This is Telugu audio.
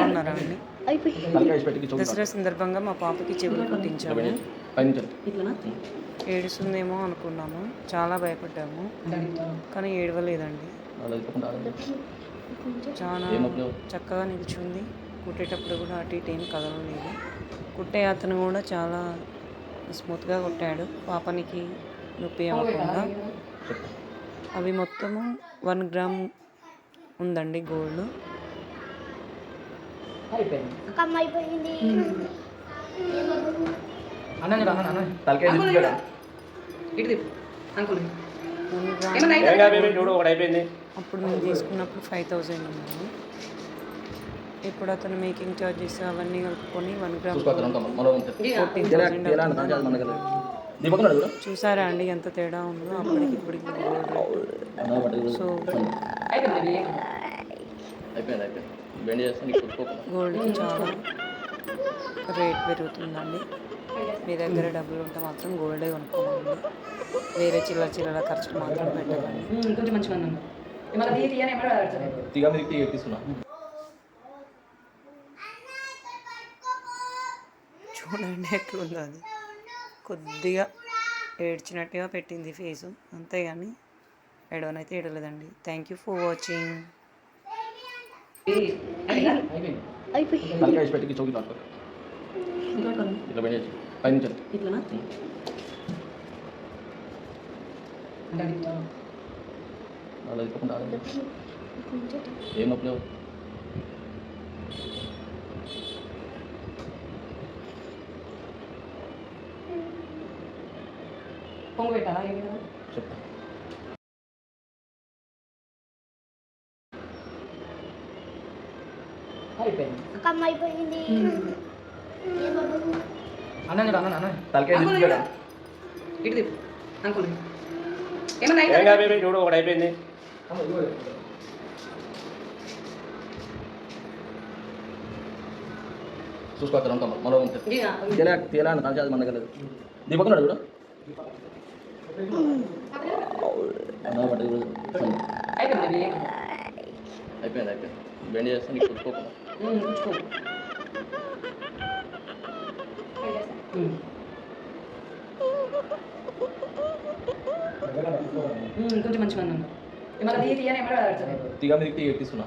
బాగున్నారా అండి? దసరా సందర్భంగా మా పాపకి చెవులు కుట్టించాము. ఏడుస్తుందేమో అనుకున్నాము. చాలా భయపడ్డాము. కానీ ఏడవలేదండి. చాలా చక్కగా నిలిచింది. కుట్టేటప్పుడు కూడా అటు ఇటు ఏం కదలలేదు. కుట్టే అతను కూడా చాలా స్మూత్గా కుట్టాడు. పాపనికి నొప్పి అవ్వకుండా. అవి మొత్తము వన్ గ్రామ్ ఉందండి గోల్డ్. అయిపోయింది. తలకాయ చూడు. గ్రామ్ ఏం కాదు బేబీ, చూడు ఒకటి అయిపోయింది అప్పుడు మేము తీసుకున్నప్పుడు ఫైవ్ థౌజండ్ ఉన్నాము ఇప్పుడు అతను మేకింగ్ ఛార్జెస్ అవన్నీ కలుపుకొని వన్ గ్రామ్ ఫోర్టీన్ తలకాయ చూసారా అండి ఎంత తేడా ఉందో? అప్పటికి ఇప్పటికి అన్నా. సో అయిపోయింది అయిపోయింది. బెండ్ చేస్తే నీకు కుట్టుకోకుండా గోల్డ్కి చాలా రేట్ పెరుగుతుందండి. మీ దగ్గర డబ్బులు ఉంటే మాత్రం గోల్డే కొనుక్కోండి వేరే చిల్లర చిల్లర ఖర్చులు మాత్రం పెట్టకండి. చూడండి ఎట్లుందో అది కొద్దిగా ఏడ్చినట్టుగా పెట్టింది ఫేసు. అంతేగాని ఏడవనైతే ఏడలేదండి థ్యాంక్ యూ ఫర్ వాచింగ్ అయిపోయింది తలకాయ వేసి పెట్టి చౌకి పట్టుకో ఇట్లా బెండ్ చేసి పైనుంచండి ఇట్లనా అలా ఇవ్వకుండా ఆగండి. ఏం నొప్పి లేవు పొంగు పెట్టాలా ఏమి అయిపోయింది. అక్కమ్మ అయిపోయింది అన్న అన్న. అన్న చూడు. ఇటు తిప్పు. అంకుల్. ఏమన్నా బేబీ, చూడు ఒకటి అయిపోయింది. చూసుకోవచ్చు అంతా మరో ఉంటుంది తీరా తీరా అని మన దగ్గర చూడు. అయిపోయింది అయిపోయింది అయిపోయింది. బెండ్ చేస్తే నీకు కుట్టుకోకుండా కొంచెం మంచిగా ఉన్నాను తీయ తీయని ఎక్కడ పెడతారు తీగ మీద తీగ ఎక్కిస్తున్నా.